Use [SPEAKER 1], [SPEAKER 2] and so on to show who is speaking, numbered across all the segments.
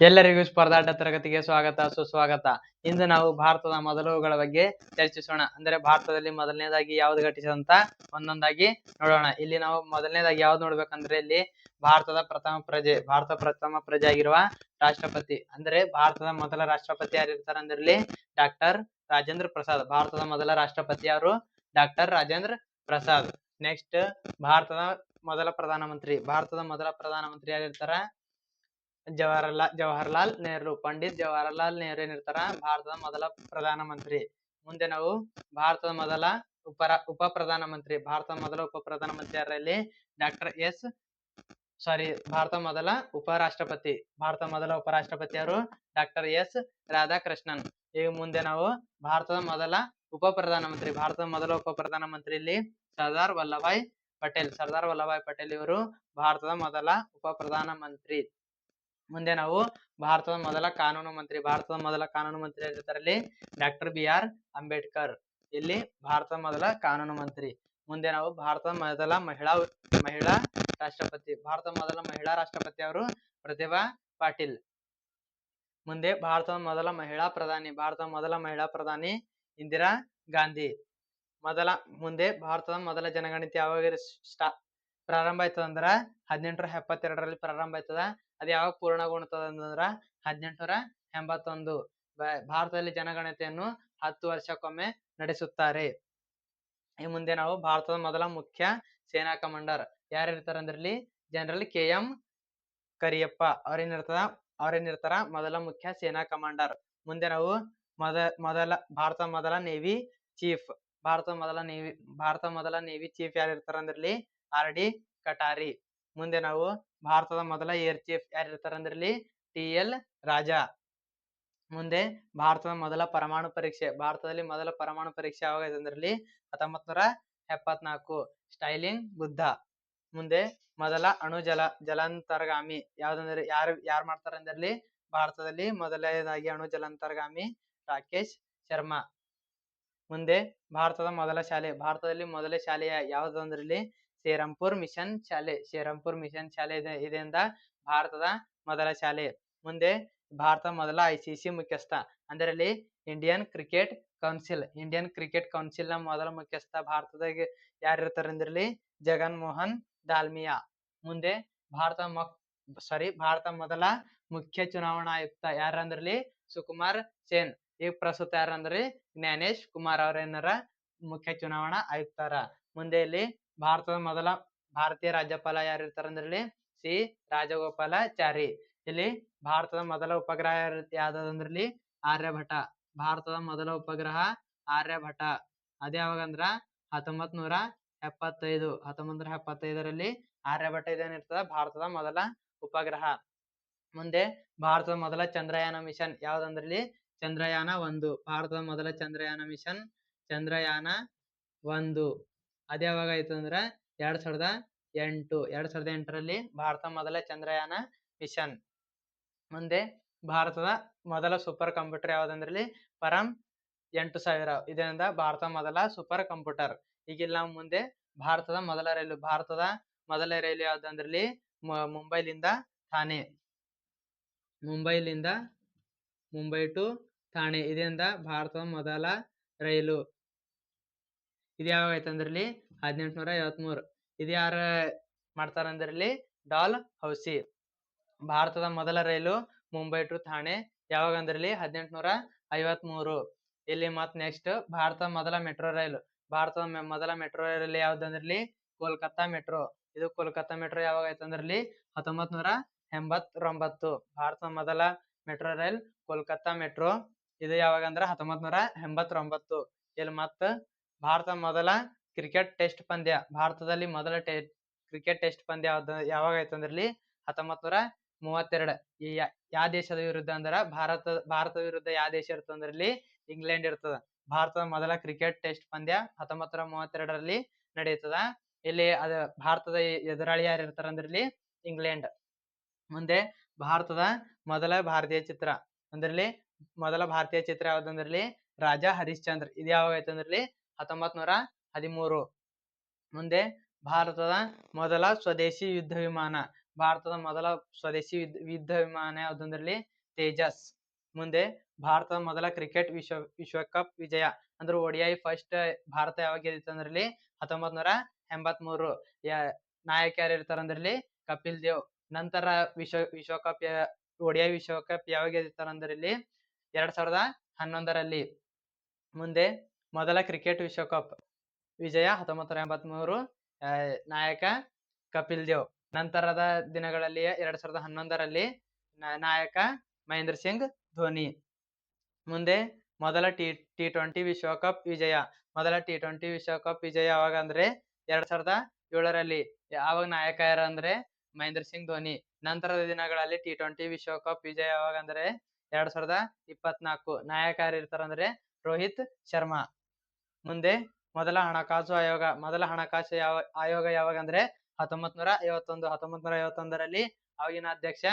[SPEAKER 1] ಎಲ್ಲರಿಗೂ ಸ್ಪರ್ಧಾಟ ತರಗತಿಗೆ ಸ್ವಾಗತ, ಸುಸ್ವಾಗತ. ಇಂದು ನಾವು ಭಾರತದ ಮೊದಲುಗಳ ಬಗ್ಗೆ ಚರ್ಚಿಸೋಣ. ಅಂದ್ರೆ ಭಾರತದಲ್ಲಿ ಮೊದಲನೇದಾಗಿ ಯಾವ್ದು ಘಟಿಸಿದಂತ ಒಂದೊಂದಾಗಿ ನೋಡೋಣ. ಇಲ್ಲಿ ನಾವು ಮೊದಲನೇದಾಗಿ ಯಾವ್ದು ನೋಡ್ಬೇಕಂದ್ರೆ ಇಲ್ಲಿ ಭಾರತದ ಪ್ರಥಮ ಪ್ರಜೆ, ಭಾರತ ಪ್ರಥಮ ಪ್ರಜೆ ಆಗಿರುವ ರಾಷ್ಟ್ರಪತಿ. ಅಂದ್ರೆ ಭಾರತದ ಮೊದಲ ರಾಷ್ಟ್ರಪತಿ ಯಾರಿರ್ತಾರ ಅಂದ್ರೆ ಇಲ್ಲಿ ಡಾಕ್ಟರ್ ರಾಜೇಂದ್ರ ಪ್ರಸಾದ್. ಭಾರತದ ಮೊದಲ ರಾಷ್ಟ್ರಪತಿ ಯಾರು? ಡಾಕ್ಟರ್ ರಾಜೇಂದ್ರ ಪ್ರಸಾದ್. ನೆಕ್ಸ್ಟ್ ಭಾರತದ ಮೊದಲ ಪ್ರಧಾನಮಂತ್ರಿ. ಭಾರತದ ಮೊದಲ ಪ್ರಧಾನಮಂತ್ರಿ ಯಾರಿರ್ತಾರ? ಜವಾಹರ್ಲಾಲ್ ಜವಾಹರ್ಲಾಲ್ ನೆಹರು, ಪಂಡಿತ್ ಜವಾಹರ್ಲಾಲ್ ನೆಹರು ಏನಿರ್ತಾರ? ಭಾರತದ ಮೊದಲ ಪ್ರಧಾನಮಂತ್ರಿ ಮುಂದೆ ನಾವು ಭಾರತದ ಮೊದಲ ಉಪರ, ಉಪ ಪ್ರಧಾನಮಂತ್ರಿ ಭಾರತದ ಮೊದಲ ಉಪ ಪ್ರಧಾನಮಂತ್ರಿ ಯಾರಲ್ಲಿ ಡಾಕ್ಟರ್ ಎಸ್, ಸಾರಿ ಭಾರತ ಮೊದಲ ಉಪರಾಷ್ಟ್ರಪತಿ ಭಾರತ ಮೊದಲ ಉಪರಾಷ್ಟ್ರಪತಿ ಯಾರು? Doctor S Radhakrishnan. ಈಗ ಮುಂದೆ ನಾವು ಭಾರತದ ಮೊದಲ ಉಪ ಪ್ರಧಾನಮಂತ್ರಿ ಭಾರತದ ಮೊದಲ ಉಪ ಪ್ರಧಾನಮಂತ್ರಿ ಇಲ್ಲಿ ಸರ್ದಾರ್ ವಲ್ಲಭಾಯ್ ಪಟೇಲ್. ಸರ್ದಾರ್ ವಲ್ಲಭಾಯ್ ಪಟೇಲ್ ಇವರು ಭಾರತದ ಮೊದಲ ಉಪ ಪ್ರಧಾನಮಂತ್ರಿ ಮುಂದೆ ನಾವು ಭಾರತದ ಮೊದಲ ಕಾನೂನು ಮಂತ್ರಿ, ಭಾರತದ ಮೊದಲ ಕಾನೂನು ಮಂತ್ರಿ ಆಗಿರ್ತಾರಲ್ಲಿ ಡಾಕ್ಟರ್ ಬಿ ಆರ್ ಅಂಬೇಡ್ಕರ್. ಇಲ್ಲಿ ಭಾರತದ ಮೊದಲ ಕಾನೂನು ಮಂತ್ರಿ. ಮುಂದೆ ನಾವು ಭಾರತದ ಮೊದಲ ಮಹಿಳಾ ಮಹಿಳಾ ರಾಷ್ಟ್ರಪತಿ. ಭಾರತದ ಮೊದಲ ಮಹಿಳಾ ರಾಷ್ಟ್ರಪತಿ ಅವರು ಪ್ರತಿಭಾ ಪಾಟೀಲ್. ಮುಂದೆ ಭಾರತದ ಮೊದಲ ಮಹಿಳಾ ಪ್ರಧಾನಿ, ಭಾರತದ ಮೊದಲ ಮಹಿಳಾ ಪ್ರಧಾನಿ ಇಂದಿರಾ ಗಾಂಧಿ. ಮೊದಲ, ಮುಂದೆ ಭಾರತದ ಮೊದಲ ಜನಗಣತಿ ಯಾವಾಗ ಸ್ಟಾ ಪ್ರಾರಂಭ ಆಯ್ತದ ಅಂದ್ರ ಹದಿನೆಂಟರ ಎಪ್ಪತ್ತೆರಡರಲ್ಲಿ ಪ್ರಾರಂಭ ಆಯ್ತದ. ಅದ್ ಯಾವಾಗ ಪೂರ್ಣಗೊಳ್ತದ ಅಂತಂದ್ರ ಹದಿನೆಂಟುನೂರ ಎಂಬತ್ತೊಂದು. ಭಾರತದಲ್ಲಿ ಜನಗಣತಿಯನ್ನು ಹತ್ತು ವರ್ಷಕ್ಕೊಮ್ಮೆ ನಡೆಸುತ್ತಾರೆ. ಈ ಮುಂದೆ ನಾವು ಭಾರತದ ಮೊದಲ ಮುಖ್ಯ ಸೇನಾ ಕಮಾಂಡರ್ ಯಾರು ಇರ್ತಾರ ಅಂದ್ರಲ್ಲಿ ಜನರಲ್ ಕೆ. ಎಂ. ಕರಿಯಪ್ಪ. ಅವ್ರೇನಿರ್ತದ ಅವ್ರೇನಿರ್ತಾರ? ಮೊದಲ ಮುಖ್ಯ ಸೇನಾ ಕಮಾಂಡರ್. ಮುಂದೆ ನಾವು ಮೊದ, ಮೊದಲ, ಭಾರತ ಮೊದಲ ನೇವಿ ಚೀಫ್. ಭಾರತ ಮೊದಲ ನೇವಿ, ಭಾರತ ಮೊದಲ ನೇವಿ ಚೀಫ್ ಯಾರು ಇರ್ತಾರ ಅಂದ್ರೆ ಇಲ್ಲಿ ಆರ್ ಡಿ ಕಟಾರಿ. ಮುಂದೆ ನಾವು ಭಾರತದ ಮೊದಲ ಏರ್ ಚೀಫ್ ಯಾರು ಇರ್ತಾರ ಅಂದ್ರೆ ಇಲ್ಲಿ ಟಿ. ಎಲ್. ರಾಜಾ. ಮುಂದೆ ಭಾರತದ ಮೊದಲ ಪರಮಾಣು ಪರೀಕ್ಷೆ. ಭಾರತದಲ್ಲಿ ಮೊದಲ ಪರಮಾಣು ಪರೀಕ್ಷೆ ಯಾವಾಗ ಅಂದ್ರಲ್ಲಿ ಹತ್ತೊಂಬತ್ ನೂರ ಎಪ್ಪತ್ನಾಲ್ಕು. ಸ್ಟೈಲಿಂಗ್ ಬುದ್ಧ. ಮುಂದೆ ಮೊದಲ ಅಣು ಜಲ, ಜಲಾಂತರ್ಗಾಮಿ. ಯಾವ್ದಂದ್ರೆ, ಯಾರು ಯಾರು ಮಾಡ್ತಾರೆ ಅಂದ್ರಲ್ಲಿ ಭಾರತದಲ್ಲಿ ಮೊದಲನೇದಾಗಿ ಅಣು ಜಲಾಂತರ್ಗಾಮಿ. ರಾಕೇಶ್ ಶರ್ಮಾ. ಮುಂದೆ ಭಾರತದ ಮೊದಲ ಶಾಲೆ. ಭಾರತದಲ್ಲಿ ಮೊದಲ ಶಾಲೆಯ ಯಾವ್ದು ಶ್ರೀರಾಮ್ಪುರ್ ಮಿಷನ್ ಶಾಲೆ ಶೇರಂಪುರ್ ಮಿಷನ್ ಶಾಲೆ ಇದೆ ಇದರಿಂದ ಭಾರತದ ಮೊದಲ ಶಾಲೆ. ಮುಂದೆ ಭಾರತ ಮೊದಲ ಐ ಸಿ ಸಿ ಮುಖ್ಯಸ್ಥ. ಅಂದ್ರೆ ಇಲ್ಲಿ Indian cricket council Indian cricket ಕೌನ್ಸಿಲ್ನ ಮೊದಲ ಮುಖ್ಯಸ್ಥ ಭಾರತದಾಗ ಯಾರು ಇರ್ತಾರೆ ಅಂದ್ರೆ ಇಲ್ಲಿ ಜಗನ್ ಮೋಹನ್ ದಾಲ್ಮಿಯಾ. ಮುಂದೆ ಭಾರತ ಮಕ್ ಸಾರಿ ಭಾರತ ಮೊದಲ ಮುಖ್ಯ ಚುನಾವಣಾ ಆಯುಕ್ತ ಯಾರಂದ್ರಲ್ಲಿ ಸುಕುಮಾರ್ ಸೇನ್. ಈಗ ಪ್ರಸ್ತುತ ಯಾರಂದ್ರೆ ಜ್ಞಾನೇಶ್ ಕುಮಾರ್ ಅವ್ರ ಏನಾರ ಮುಖ್ಯ ಚುನಾವಣಾ ಆಯುಕ್ತರ. ಮುಂದೆ ಇಲ್ಲಿ ಭಾರತದ ಮೊದಲ ಭಾರತೀಯ ರಾಜ್ಯಪಾಲ ಯಾರು ಇರ್ತಾರ ಅಂದ್ರೆ ಇಲ್ಲಿ ಸಿ ರಾಜಗೋಪಾಲಾಚಾರಿ. ಇಲ್ಲಿ ಭಾರತದ ಮೊದಲ ಉಪಗ್ರಹ ಯಾವ್ದಂದ್ರಲ್ಲಿ ಆರ್ಯಭಟ. ಭಾರತದ ಮೊದಲ ಉಪಗ್ರಹ ಆರ್ಯಭಟ. ಅದ ಯಾವಾಗ ಅಂದ್ರ ಹತ್ತೊಂಬತ್ ನೂರ ಎಪ್ಪತ್ತೈದು. ಹತ್ತೊಂಬತ್ ನೂರ ಎಪ್ಪತ್ತೈದರಲ್ಲಿ ಆರ್ಯಭಟ ಇದೇನಿರ್ತದ ಭಾರತದ ಮೊದಲ ಉಪಗ್ರಹ. ಮುಂದೆ ಭಾರತದ ಮೊದಲ ಚಂದ್ರಯಾನ ಮಿಷನ್ ಯಾವ್ದಂದ್ರಲ್ಲಿ ಚಂದ್ರಯಾನ ಒಂದು. ಭಾರತದ ಮೊದಲ ಚಂದ್ರಯಾನ ಮಿಷನ್ ಚಂದ್ರಯಾನ ಒಂದು. ಅದ್ ಯಾವಾಗ ಆಯ್ತು ಅಂದ್ರೆ ಎರಡ್ ಸಾವಿರದ ಎಂಟು, ಎರಡ್ ಸಾವಿರದ ಎಂಟರಲ್ಲಿ ಭಾರತ ಮೊದಲ ಚಂದ್ರಯಾನ ಮಿಷನ್. ಮುಂದೆ ಭಾರತದ ಮೊದಲ ಸೂಪರ್ ಕಂಪ್ಯೂಟರ್ ಯಾವ್ದಂದ್ರಲ್ಲಿ? ಪರಂ ಎಂಟು ಸಾವಿರ. ಇದರಿಂದ ಭಾರತ ಮೊದಲ ಸೂಪರ್ ಕಂಪ್ಯೂಟರ್ ಈಗ ನಾವು ಮುಂದೆ ಭಾರತದ ಮೊದಲ ರೈಲು, ಭಾರತದ ಮೊದಲ ರೈಲು ಯಾವ್ದಂದ್ರಲ್ಲಿ? ಮುಂಬೈಲಿಂದ ಥಾಣೆ ಮುಂಬೈಲಿಂದ ಮುಂಬೈ ಟು ಥಾಣೆ ಇದರಿಂದ ಭಾರತದ ಮೊದಲ ರೈಲು. ಇದು ಯಾವಾಗ ಆಯ್ತು ಅಂದ್ರೆ ಇಲ್ಲಿ ಹದಿನೆಂಟುನೂರ ಐವತ್ಮೂರು ಇದು ಯಾರು ಮಾಡ್ತಾರ ಅಂದ್ರೆ ಇಲ್ಲಿ ಡಾಲ್ ಹೌಸಿ. ಭಾರತದ ಮೊದಲ ರೈಲು ಮುಂಬೈ ಟು ಥಾಣೆ ಯಾವಾಗ ಅಂದ್ರೆ ಇಲ್ಲಿ ಹದಿನೆಂಟುನೂರ ಐವತ್ಮೂರು ಇಲ್ಲಿ ಮತ್ ನೆಕ್ಸ್ಟ್ ಭಾರತ ಮೊದಲ ಮೆಟ್ರೋ ರೈಲು. ಭಾರತದ ಮೊದಲ ಮೆಟ್ರೋ ರೈಲು ಯಾವ್ದಂದ್ರೆ ಇಲ್ಲಿ ಕೋಲ್ಕತ್ತಾ ಮೆಟ್ರೋ. ಇದು ಕೋಲ್ಕತ್ತಾ ಮೆಟ್ರೋ ಯಾವಾಗ ಆಯ್ತು ಅಂದ್ರೆ ಇಲ್ಲಿ ಹತ್ತೊಂಬತ್ ನೂರ ಎಂಬತ್ತೊಂಬತ್ತು ಭಾರತದ ಮೊದಲ ಮೆಟ್ರೋ ರೈಲ್ ಕೋಲ್ಕತ್ತಾ ಮೆಟ್ರೋ. ಇದು ಯಾವಾಗ ಅಂದ್ರ ಹತ್ತೊಂಬತ್ ನೂರ ಎಂಬತ್ತೊಂಬತ್ತು ಇಲ್ಲಿ ಮತ್ತ ಭಾರತ ಮೊದಲ ಕ್ರಿಕೆಟ್ ಟೆಸ್ಟ್ ಪಂದ್ಯ. ಭಾರತದಲ್ಲಿ ಮೊದಲ ಕ್ರಿಕೆಟ್ ಟೆಸ್ಟ್ ಪಂದ್ಯ ಯಾವಾಗ ಆಯ್ತು ಅಂದ್ರಲ್ಲಿ ಹತ್ತೊಂಬತ್ ನೂರ ಮೂವತ್ತೆರಡು. ಈ ಯಾ- ಯಾ ದೇಶದ ವಿರುದ್ಧ ಅಂದ್ರ ಭಾರತ ಭಾರತ ವಿರುದ್ಧ ಯಾವ ದೇಶ ಇರ್ತದ ಅಂದ್ರಲ್ಲಿ ಇಂಗ್ಲೆಂಡ್ ಇರ್ತದ. ಭಾರತದ ಮೊದಲ ಕ್ರಿಕೆಟ್ ಟೆಸ್ಟ್ ಪಂದ್ಯ ಹತ್ತೊಂಬತ್ ನೂರ ಮೂವತ್ತೆರಡರಲ್ಲಿ ನಡೆಯುತ್ತದ. ಇಲ್ಲಿ ಅದ ಭಾರತದ ಎದುರಾಳಿ ಯಾರು ಇರ್ತಾರ ಅಂದ್ರಲ್ಲಿ ಇಂಗ್ಲೆಂಡ್. ಮುಂದೆ ಭಾರತದ ಮೊದಲ ಭಾರತೀಯ ಚಿತ್ರ ಅಂದ್ರಲ್ಲಿ, ಮೊದಲ ಭಾರತೀಯ ಚಿತ್ರ ಯಾವ್ದಂದ್ರಲ್ಲಿ ರಾಜಾ ಹರಿಶ್ಚಂದ್ರ. ಇದು ಯಾವಾಗ ಆಯ್ತು ಅಂದ್ರೆ ಇಲ್ಲಿ ಹತ್ತೊಂಬತ್ ನೂರ ಹದಿಮೂರು. ಮುಂದೆ ಭಾರತದ ಮೊದಲ ಸ್ವದೇಶಿ ಯುದ್ಧ ವಿಮಾನ. ಭಾರತದ ಮೊದಲ ಸ್ವದೇಶಿ ಯುದ್ಧ ವಿಮಾನ ಯಾವುದಂದ್ರಲ್ಲಿ ತೇಜಸ್. ಮುಂದೆ ಭಾರತದ ಮೊದಲ ಕ್ರಿಕೆಟ್ ವಿಶ್ವ, ವಿಶ್ವಕಪ್ ವಿಜಯ. ಅಂದ್ರೆ ಒಡಿಐ ಫಸ್ಟ್ ಭಾರತ ಯಾವಾಗ ಗೆದ್ದಿತ್ತು ಅಂದ್ರಲ್ಲಿ? ಹತ್ತೊಂಬತ್ ನೂರ ಎಂಬತ್ಮೂರು. ಯಾ- ನಾಯಕ ಯಾರು ಇರ್ತಾರ ಅಂದ್ರಲ್ಲಿ? ಕಪಿಲ್ ದೇವ್. ನಂತರ ವಿಶ್ವ, ವಿಶ್ವಕಪ್ ಒಡಿಐ ವಿಶ್ವಕಪ್ ಯಾವಾಗ ಗೆದ್ದಿರ್ತಾರ ಅಂದ್ರಲ್ಲಿ? ಎರಡ್ ಸಾವಿರದ ಹನ್ನೊಂದರಲ್ಲಿ. ಮುಂದೆ ಮೊದಲ ಕ್ರಿಕೆಟ್ ವಿಶ್ವಕಪ್. ವಿಜಯ ಹತ್ತೊಂಬತ್ತು ನೂರ ಎಂಬತ್ಮೂರು ನಾಯಕ ಕಪಿಲ್ ದೇವ್. ನಂತರದ ದಿನಗಳಲ್ಲಿ ಎರಡ್ ಸಾವಿರದ ಹನ್ನೊಂದರಲ್ಲಿ ನಾಯಕ ಮಹೇಂದ್ರ ಸಿಂಗ್, ಧೋನಿ. ಮುಂದೆ ಮೊದಲ ಟಿ ಟಿ ಟ್ವೆಂಟಿ ವಿಶ್ವಕಪ್ ವಿಜಯ. ಮೊದಲ ಟಿ ಟ್ವೆಂಟಿ ವಿಶ್ವಕಪ್ ವಿಜಯ ಯಾವಾಗ ಅಂದ್ರೆ ಎರಡ್ ಸಾವಿರದ ಏಳರಲ್ಲಿ. ಯಾವಾಗ ನಾಯಕ ಯಾರು ಅಂದ್ರೆ ಮಹೇಂದ್ರ ಸಿಂಗ್, ಧೋನಿ. ನಂತರದ ದಿನಗಳಲ್ಲಿ ಟಿ ಟ್ವೆಂಟಿ ವಿಶ್ವಕಪ್ ವಿಜಯ ಯಾವಾಗ ಅಂದ್ರೆ ಎರಡ್ ಸಾವಿರದ ಇಪ್ಪತ್ನಾಲ್ಕು. ನಾಯಕ ಯಾರು ಇರ್ತಾರಂದ್ರೆ ರೋಹಿತ್ ಶರ್ಮಾ. ಮುಂದೆ ಮೊದಲ ಹಣಕಾಸು ಆಯೋಗ, ಮೊದಲ ಹಣಕಾಸು ಯಾವ, ಆಯೋಗ ಯಾವಾಗ ಅಂದ್ರೆ ಹತ್ತೊಂಬತ್ ನೂರ ಐವತ್ತೊಂದು ಹತ್ತೊಂಬತ್ ನೂರ ಐವತ್ತೊಂದರಲ್ಲಿ ಅವಾಗಿನ ಅಧ್ಯಕ್ಷ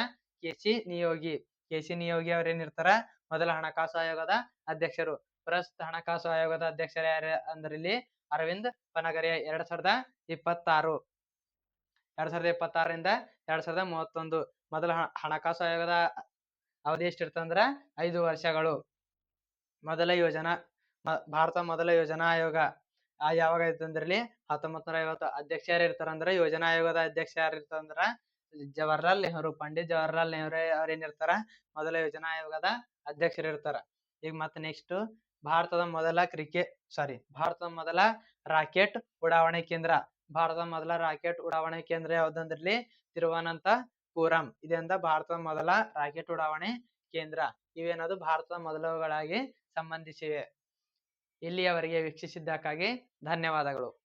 [SPEAKER 1] K C Neogy. K C Neogy ಅವ್ರೇನಿರ್ತಾರ? ಮೊದಲ ಹಣಕಾಸು ಆಯೋಗದ ಅಧ್ಯಕ್ಷರು. ಪ್ರಸ್ತುತ ಹಣಕಾಸು ಆಯೋಗದ ಅಧ್ಯಕ್ಷರು ಯಾರ ಅಂದ್ರೆ ಇಲ್ಲಿ ಅರವಿಂದ್ ಪನಗರಿಯ ಎರಡ್ ಸಾವಿರದ ಇಪ್ಪತ್ತಾರು. ಎರಡ್ ಸಾವಿರದ ಇಪ್ಪತ್ತಾರರಿಂದ ಎರಡ್ ಸಾವಿರದ ಮೂವತ್ತೊಂದು. ಮೊದಲ ಹಣಕಾಸು ಆಯೋಗದ ಅವಧಿ ಎಷ್ಟಿರ್ತಂದ್ರ? ಐದು ವರ್ಷಗಳು. ಮೊದಲ ಯೋಜನಾ ಭಾರತ ಮೊದಲ ಯೋಜನಾ ಆಯೋಗ. ಆ ಯಾವಾಗ ಐತೆ ಅಂದ್ರಲ್ಲಿ ಹತ್ತೊಂಬತ್ ನೂರ ಐವತ್ತು. ಅಧ್ಯಕ್ಷ ಯಾರು ಇರ್ತಾರ ಅಂದ್ರ ಯೋಜನಾ ಆಯೋಗದ ಅಧ್ಯಕ್ಷ ಯಾರು ಇರ್ತಾರ ಅಂದ್ರ ಜವಾಹರ್ಲಾಲ್ ನೆಹರು, ಪಂಡಿತ್ ಜವಾಹರ್ಲಾಲ್ ನೆಹರು ಇರ್ತಾರ ಮೊದಲ ಯೋಜನಾ ಆಯೋಗದ ಅಧ್ಯಕ್ಷರು ಇರ್ತಾರ. ಈಗ ಮತ್ತೆ ನೆಕ್ಸ್ಟ್ ಭಾರತದ ಮೊದಲ ಕ್ರಿಕೆಟ್ ಸಾರಿ ಭಾರತದ ಮೊದಲ ರಾಕೆಟ್ ಉಡಾವಣೆ ಕೇಂದ್ರ. ಭಾರತದ ಮೊದಲ ರಾಕೆಟ್ ಉಡಾವಣೆ ಕೇಂದ್ರ ಯಾವ್ದಂದ್ರಲ್ಲಿ ತಿರುವನಂತಪುರಂ. ಇದರಿಂದ ಭಾರತದ ಮೊದಲ ರಾಕೆಟ್ ಉಡಾವಣೆ ಕೇಂದ್ರ. ಇವೇನದು ಭಾರತದ ಮೊದಲುಗಳಾಗಿ ಸಂಬಂಧಿಸಿವೆ. ಇಲ್ಲಿಯವರೆಗೆ ವೀಕ್ಷಿಸಿದ್ದಕ್ಕಾಗಿ ಧನ್ಯವಾದಗಳು.